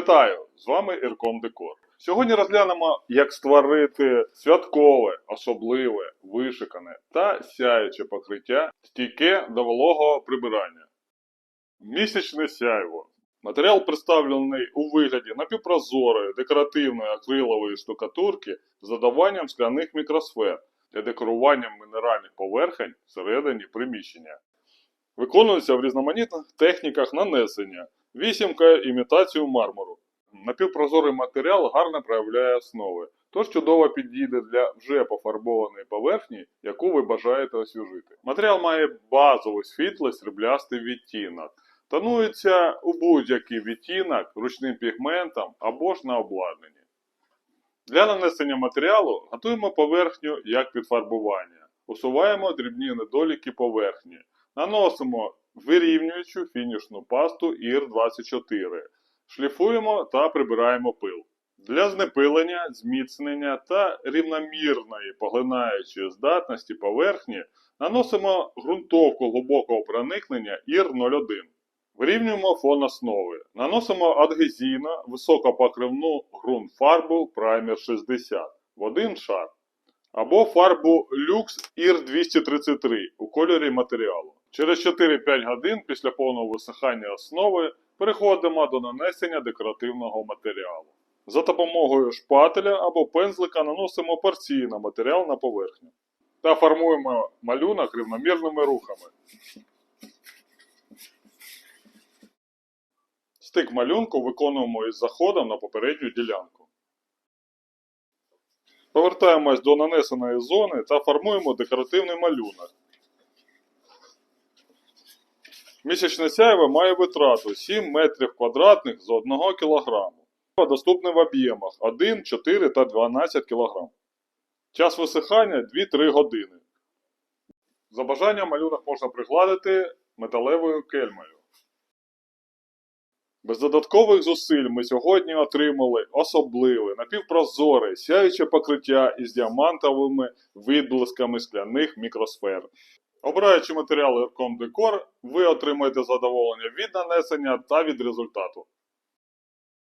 Вітаю! З вами Ірком Декор. Сьогодні розглянемо, як створити святкове, особливе, вишикане та сяюче покриття, стійке до вологого прибирання. Місячне сяйво. Матеріал представлений у вигляді напівпрозорої декоративної акрилової штукатурки з додаванням скляних мікросфер для декорування мінеральних поверхень всередині приміщення. Виконується в різноманітних техніках нанесення, вісімка імітацію мармуру. Напівпрозорий матеріал гарно проявляє основи, тож чудово підійде для вже пофарбованої поверхні, яку ви бажаєте освіжити. Матеріал має базовий світлий сріблястий відтінок. Тонується у будь-який відтінок ручним пігментом або ж на обладнанні. Для нанесення матеріалу готуємо поверхню як підфарбування. Усуваємо дрібні недоліки поверхні. Наносимо вирівнюючу фінішну пасту ІР-24. Шліфуємо та прибираємо пил. Для знепилення, зміцнення та рівномірної поглинаючої здатності поверхні наносимо ґрунтовку глибокого проникнення ІР-01. Вирівнюємо фон основи. Наносимо адгезійно високопокривну ґрунт фарбу Primer 60 в один шар. Або фарбу Lux IR 233 у кольорі матеріалу. Через 4-5 годин після повного висихання основи переходимо до нанесення декоративного матеріалу. За допомогою шпателя або пензлика наносимо порційно матеріал на поверхню та формуємо малюнок рівномірними рухами. Стик малюнку виконуємо із заходом на попередню ділянку. Повертаємось до нанесеної зони та формуємо декоративний малюнок. Місячне сяйво має витрату 7 метрів квадратних з 1 кг. Доступне в об'ємах 1, 4 та 12 кг. Час висихання 2-3 години. За бажанням малюнок можна пригладити металевою кельмою. Без додаткових зусиль ми сьогодні отримали особливе напівпрозоре сяюче покриття із діамантовими відблисками скляних мікросфер. Обираючи матеріали Aircom ви отримаєте задоволення від нанесення та від результату.